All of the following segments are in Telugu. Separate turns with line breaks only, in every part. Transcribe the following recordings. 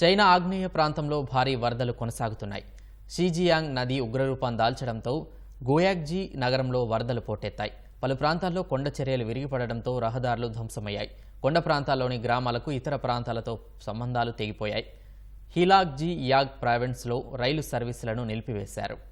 చైనా ఆగ్నేయ ప్రాంతంలో భారీ వరదలు కొనసాగుతున్నాయి. షీజియాంగ్ నది ఉగ్రరూపం దాల్చడంతో గోయాగ్జీ నగరంలో వరదలు పోటెత్తాయి. పలు ప్రాంతాల్లో కొండ చర్యలు విరిగిపడడంతో రహదారులు ధ్వంసమయ్యాయి. కొండ ప్రాంతాల్లోని గ్రామాలకు ఇతర ప్రాంతాలతో సంబంధాలు తెగిపోయాయి. హీలాగ్జీ యాగ్ ప్రావిన్స్లో రైలు సర్వీసులను నిలిపివేశారు.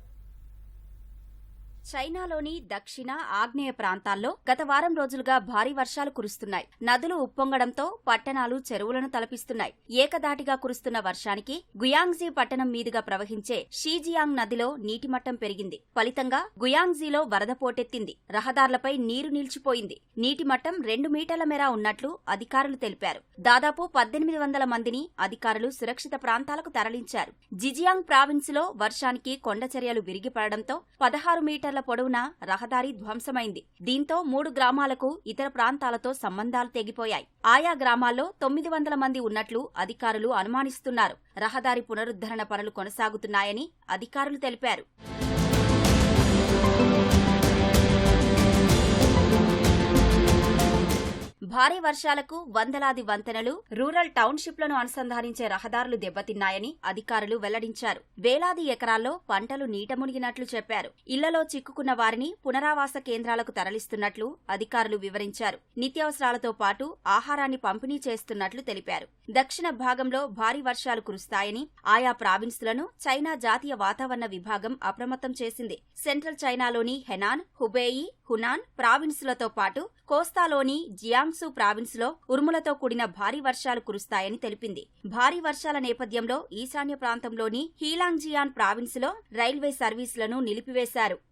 చైనాలోని దక్షిణ ఆగ్నేయ ప్రాంతాల్లో గత వారం రోజులుగా భారీ వర్షాలు కురుస్తున్నాయి. నదులు ఉప్పొంగడంతో పట్టణాలు చెరువులను తలపిస్తున్నాయి. ఏకదాటిగా కురుస్తున్న వర్షానికి గుయాంగ్జీ పట్టణం మీదుగా ప్రవహించే షీజియాంగ్ నదిలో నీటి మట్టం పెరిగింది. ఫలితంగా గుయాంగ్జీలో వరద పోటెత్తింది. రహదారులపై నీరు నిలిచిపోయింది. నీటి మట్టం రెండు మీటర్ల మేర ఉన్నట్లు అధికారులు తెలిపారు. దాదాపు పద్దెనిమిది వందల మందిని అధికారులు సురక్షిత ప్రాంతాలకు తరలించారు. జిజియాంగ్ ప్రావిన్స్లో వర్షానికి కొండ చర్యలు విరిగిపడడంతో పదహారు మీటర్ల పొడవునా రహదారి ధ్వంసమైంది. దీంతో మూడు గ్రామాలకు ఇతర ప్రాంతాలతో సంబంధాలు తెగిపోయాయి. ఆయా గ్రామాల్లో తొమ్మిది వందల మంది ఉన్నట్లు అధికారులు అనుమానిస్తున్నారు. రహదారి పునరుద్ధరణ పనులు కొనసాగుతున్నాయని అధికారులు తెలిపారు. భారీ వర్షాలకు వందలాది వంతెనలు రూరల్ టౌన్షిప్లను అనుసంధానించే రహదారులు దెబ్బతిన్నాయని అధికారులు వెల్లడించారు. వేలాది ఎకరాల్లో పంటలు నీట మునిగినట్లు చెప్పారు. ఇళ్ళలో చిక్కుకున్న వారిని పునరావాస కేంద్రాలకు తరలిస్తున్నట్లు అధికారులు వివరించారు. నిత్యావసరాలతో పాటు ఆహారాన్ని పంపిణీ చేస్తున్నట్లు తెలిపారు. దక్షిణ భాగంలో భారీ వర్షాలు కురుస్తాయని ఆయా ప్రావిన్సులను చైనా జాతీయ వాతావరణ విభాగం అప్రమత్తం చేసింది. సెంట్రల్ చైనాలోని హెనాన్ హుబేయి హునాన్ ప్రావిన్సులతో పాటు కోస్తాలోని జియాంగ్స్ ప్రావిన్స్లో ఉరుములతో కూడిన భారీ వర్షాలు కురుస్తాయని తెలిపింది. భారీ వర్షాల నేపథ్యంలో ఈశాన్య ప్రాంతంలోని హీలాంగ్జియాన్ ప్రావిన్స్లో రైల్వే సర్వీసులను నిలిపివేశారు.